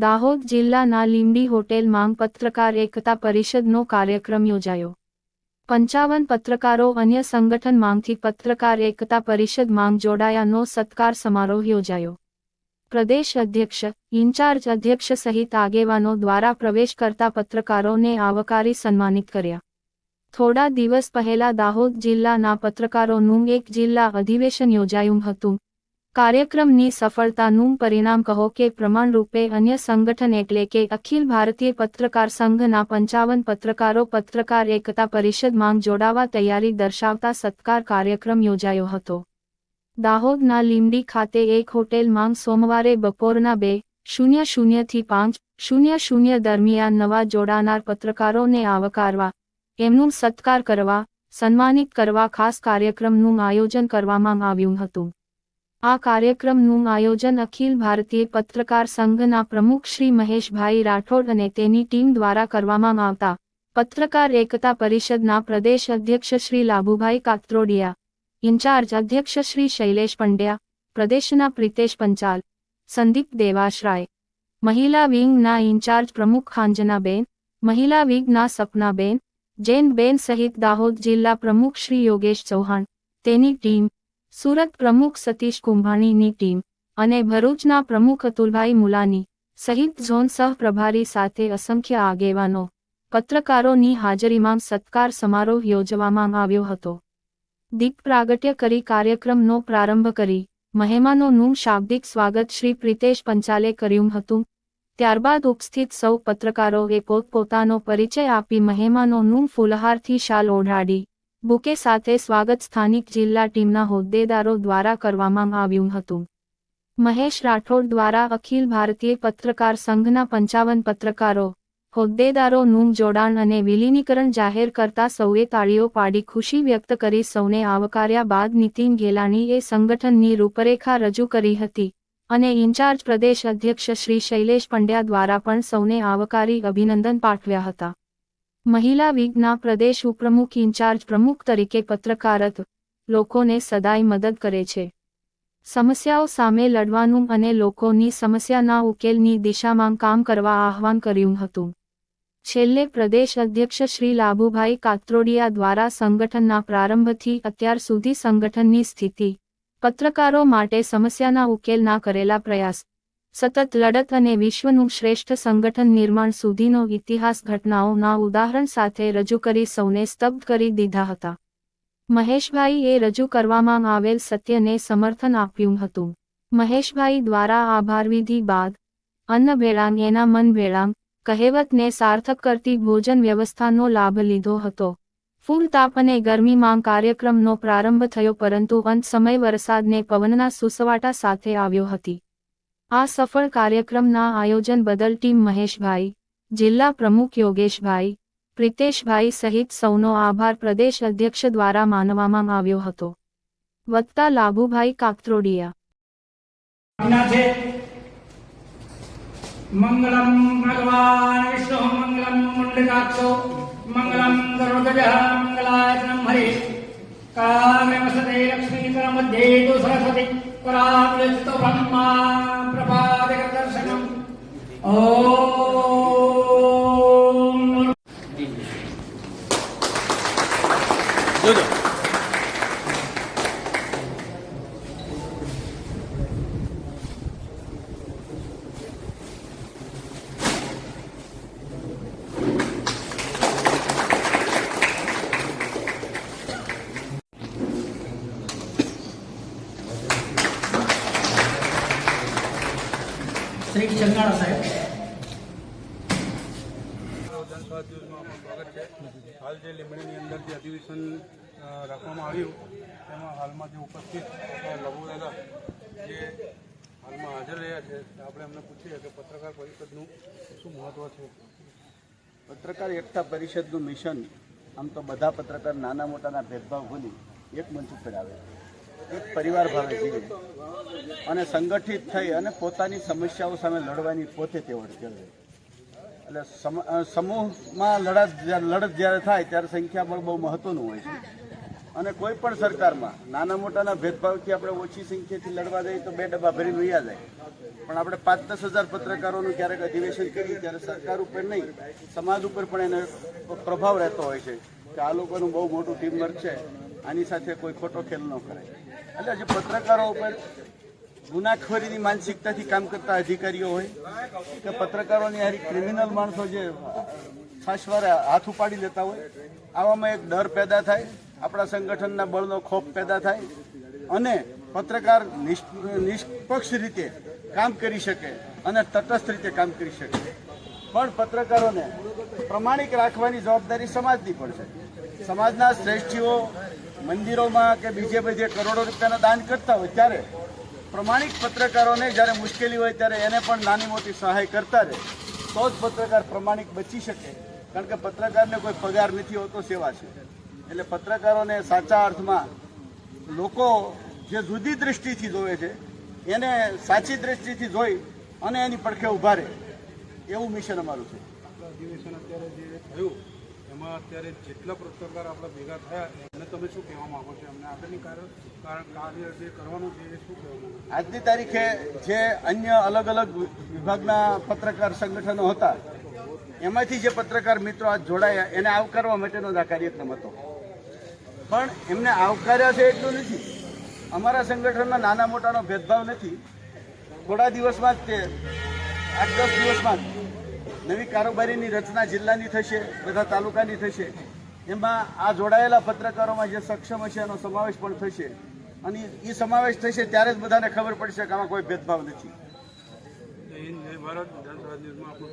દાહોદ જિલ્લાના લીંબડી હોટેલ માંગ પત્રકાર એકતા પરિષદનો કાર્યક્રમ યોજાયો. પંચાવન પત્રકારો અન્ય સંગઠન માંગથી પત્રકાર એકતા પરિષદ માંગ જોડાયાનો સત્કાર સમારોહ યોજાયો. પ્રદેશ અધ્યક્ષ, ઇન્ચાર્જ અધ્યક્ષ સહિત આગેવાનો દ્વારા પ્રવેશ કરતા પત્રકારોને આવકારી સન્માનિત કર્યા. થોડા દિવસ પહેલા દાહોદ જિલ્લાના પત્રકારોનું એક જિલ્લા અધિવેશન યોજાયું હતું. કાર્યક્રમની સફળતાનું પરિણામ કહો કે પ્રમાણરૂપે અન્ય સંગઠન એટલે કે અખિલ ભારતીય પત્રકાર સંઘના પંચાવન પત્રકારો પત્રકાર એકતા પરિષદ માંગ જોડાવા તૈયારી દર્શાવતા સત્કાર કાર્યક્રમ યોજાયો હતો. દાહોદના લીંબડી ખાતે એક હોટેલ માંગ સોમવારે બપોરના બે શૂન્ય શૂન્યથી પાંચ શૂન્ય શૂન્ય દરમિયાન નવા જોડાનાર પત્રકારોને આવકારવા, એમનું સત્કાર કરવા, સન્માનિત કરવા ખાસ કાર્યક્રમનું આયોજન કરવામાં આવ્યું હતું. આ કાર્યક્રમનું આયોજન અખિલ ભારતીય પત્રકાર સંઘના પ્રમુખ શ્રી મહેશભાઈ રાઠોડ અને તેની ટીમ દ્વારા કરવામાં આવતા પત્રકાર એકતા પરિષદના પ્રદેશ અધ્યક્ષ શ્રી લાભુભાઈ કાત્રોડિયા, ઇન્ચાર્જ અધ્યક્ષ શ્રી શૈલેષ પંડ્યા, પ્રદેશના પ્રિતેશ પંચાલ, સંદીપ દેવાશ્રાય, મહિલા વિંગના ઇન્ચાર્જ પ્રમુખ ખાંજનાબેન, મહિલા વિંગના સપનાબેન, જૈનબેન સહિત દાહોદ જિલ્લા પ્રમુખ શ્રી યોગેશ ચૌહાણ, તેની ટીમ સુરત પ્રમુખ સતીશ કુંભાણીની ટીમ અને ભરૂચના પ્રમુખ અતુલભાઈ મુલાની સહિત ઝોન સહપ્રભારી સાથે અસંખ્ય આગેવાનો પત્રકારોની હાજરીમાં સત્કાર સમારોહ યોજવામાં આવ્યો હતો. દીપ પ્રાગટ્ય કરી કાર્યક્રમનો પ્રારંભ કરી મહેમાનોનું શાબ્દિક સ્વાગત શ્રી પ્રિતેશ પંચાલે કર્યું હતું. ત્યારબાદ ઉપસ્થિત સૌ પત્રકારોએ પોતપોતાનો પરિચય આપી મહેમાનોનું ફૂલહારથી શાલ ઓઢાડી બુકે સાથે સ્વાગત સ્થાનિક જિલ્લા ટીમના હોદ્દેદારો દ્વારા કરવામાં આવ્યું હતું. મહેશ રાઠોડ દ્વારા અખિલ ભારતીય પત્રકાર સંઘના પંચાવન પત્રકારો હોદ્દેદારોનું જોડાણ અને વિલીનીકરણ જાહેર કરતા સૌએ તાળીઓ પાડી ખુશી વ્યક્ત કરી સૌને આવકાર્યા બાદ નીતિન ગેલાણીએ સંગઠનની રૂપરેખા રજૂ કરી હતી અને ઇન્ચાર્જ પ્રદેશ અધ્યક્ષ શ્રી શૈલેષ પંડ્યા દ્વારા પણ સૌને આવકારી અભિનંદન પાઠવ્યા હતા. મહિલા વિગના પ્રદેશ ઉપપ્રમુખ ઇન્ચાર્જ પ્રમુખ તરીકે પત્રકારત લોકોને સદાય મદદ કરે છે. સમસ્યાઓ સામે લડવાનું અને લોકોની સમસ્યાના ઉકેલની દિશામાં કામ કરવા આહવાન કર્યું હતું. છેલ્લે પ્રદેશ અધ્યક્ષ શ્રી લાભુભાઈ કાત્રોડિયા દ્વારા સંગઠનના પ્રારંભથી અત્યાર સુધી સંગઠનની સ્થિતિ, પત્રકારો માટે સમસ્યાના ઉકેલના કરેલા પ્રયાસ સતત લડત અને વિશ્વનું શ્રેષ્ઠ સંગઠન નિર્માણ સુધીનો ઇતિહાસ ઘટનાઓના ઉદાહરણ સાથે રજૂ કરી સૌને સ્તબ્ધ કરી દીધા હતા. મહેશભાઈએ રજૂ કરવામાં આવેલ સત્યને સમર્થન આપ્યું હતું. મહેશભાઈ દ્વારા આભારવિધિ બાદ, અન્ન ભેળાંગ એના મન ભેળાંગ કહેવતને સાર્થક કરતી ભોજન વ્યવસ્થાનો લાભ લીધો હતો. ફૂલ તાપ અને ગરમીમાં કાર્યક્રમનો પ્રારંભ થયો, પરંતુ અંત સમય વરસાદને પવનના સુસવાટા સાથે આવ્યો હતી. આ સફળ કાર્યક્રમના આયોજન બદલ ટીમ મહેશભાઈ, જિલ્લા પ્રમુખ યોગેશભાઈ, પ્રિતેશભાઈ સહિત સૌનો આભાર પ્રદેશ અધ્યક્ષ દ્વારા માનવામાં આવ્યો હતો. વક્તા લાભુભાઈ કાકત્રોડિયા મંગલમ ભગવાન વિષ્ણુ, મંગલમ મુંડકાક્ષો મંગલમ ગરુડગજ મંગલાયતનમ હરે. કાવ્ય વસતે લક્ષ્મીકર મધ્યે તુ સરસ્વતી પરાવ્યસ્તો બ્રહ્મા. 옴. 여자. 쓰레기 정리하러 사요? હાલ જે લીમડીની અંદર જે અધિવેશન રાખવામાં આવ્યું, તેમાં હાલમાં જે ઉપસ્થિત આપણા લઘુ દાદા જે હાલમાં હાજર રહ્યા છે આપણે એમને પૂછીએ કે પત્રકાર પરિષદનું શું મહત્ત્વ છે? પત્રકાર એકતા પરિષદનું મિશન, આમ તો બધા પત્રકાર નાના મોટાના ભેદભાવ ભૂલી એક મંચ ઉપર આવે. એક પરિવાર ભાવે જીવે. અને સંગઠિત થઈ અને પોતાની સમસ્યાઓ સામે લડવાની પોતે તેવડ કેળવે એટલે સમ- સમૂહમાં લડત લડત જ્યારે થાય ત્યારે સંખ્યાબળ બહુ મહત્વનું હોય છે. અને કોઈ પણ સરકારમાં નાના મોટાના ભેદભાવથી આપણે ઓછી સંખ્યાથી લડવા જઈએ તો બે ડબ્બા ભરી રહ્યા જાય. પણ આપણે પાંચ દસ હજાર પત્રકારોનું ક્યારેક અધિવેશન કરીએ ત્યારે સરકાર ઉપર નહીં, સમાજ ઉપર પણ એને પ્રભાવ રહેતો હોય છે કે આ લોકોનું બહુ મોટું ટીમવર્ક છે, આની સાથે કોઈ ખોટો ખેલ ન કરે એટલે જે પત્રકારો ઉપર ગુનાખોરીની માનસિકતાથી કામ કરતા અધિકારીઓ હોય કે પત્રકારોની હારી ક્રિમિનલ માણસો જે છાશવારે હાથ ઉપાડી લેતા હોય, આવામાં એક ડર પેદા થાય, આપણા સંગઠનના બળનો ખોફ પેદા થાય અને પત્રકાર નિષ્પક્ષ રીતે કામ કરી શકે અને તટસ્થ રીતે કામ કરી શકે. પણ પત્રકારોને પ્રમાણિક રાખવાની જવાબદારી સમાજની પણ છે. સમાજના શ્રેષ્ઠીઓ મંદિરોમાં કે બીજે બધે કરોડો રૂપિયાના દાન કરતા હોય ત્યારે પ્રમાણિક પત્રકારોને જ્યારે મુશ્કેલી હોય ત્યારે એને પણ નાની મોટી સહાય કરતા રહે. તો જ પત્રકાર પ્રમાણિક બચી શકે. કારણ કે પત્રકારને કોઈ પગાર નથી હોતો સેવા છે. એટલે પત્રકારોને સાચા અર્થમાં લોકો જે જુદી દ્રષ્ટિથી જોવે છે, એને સાચી દ્રષ્ટિથી જોઈ અને એની પડખે ઊભા રહે. એવું મિશન અમારું છે. એમાં અત્યારે જેટલા પત્રકાર આપણા ભેગા થયા એને તમે શું કહેવા માંગો છો? એમને આગળની કાર્ય જે કરવાનું છે, એ શું કહેવાનું આજની તારીખે જે અન્ય અલગ અલગ વિભાગના પત્રકાર સંગઠનો હતા, એમાંથી જે પત્રકાર મિત્રો આજ જોડાયા, એને આવકારવા માટેનો આ કાર્યક્રમ હતો. પણ એમને આવકાર્યા છે એટલું નથી. અમારા સંગઠનમાં નાના મોટાનો ભેદભાવ નથી. થોડા દિવસમાં જ તે આઠ દસ દિવસમાં જ નવી કારોબારીની રચના જિલ્લાની થશે, બધા તાલુકાની થશે. એમાં આ જોડાયેલા પત્રકારોમાં જે સક્ષમ હશે એનો સમાવેશ પણ થશે. અને એ સમાવેશ થશે ત્યારે જ બધાને ખબર પડશે કે આમાં કોઈ ભેદભાવ નથી. ભારત. વિધાનસભા ન્યૂઝમાં આપનું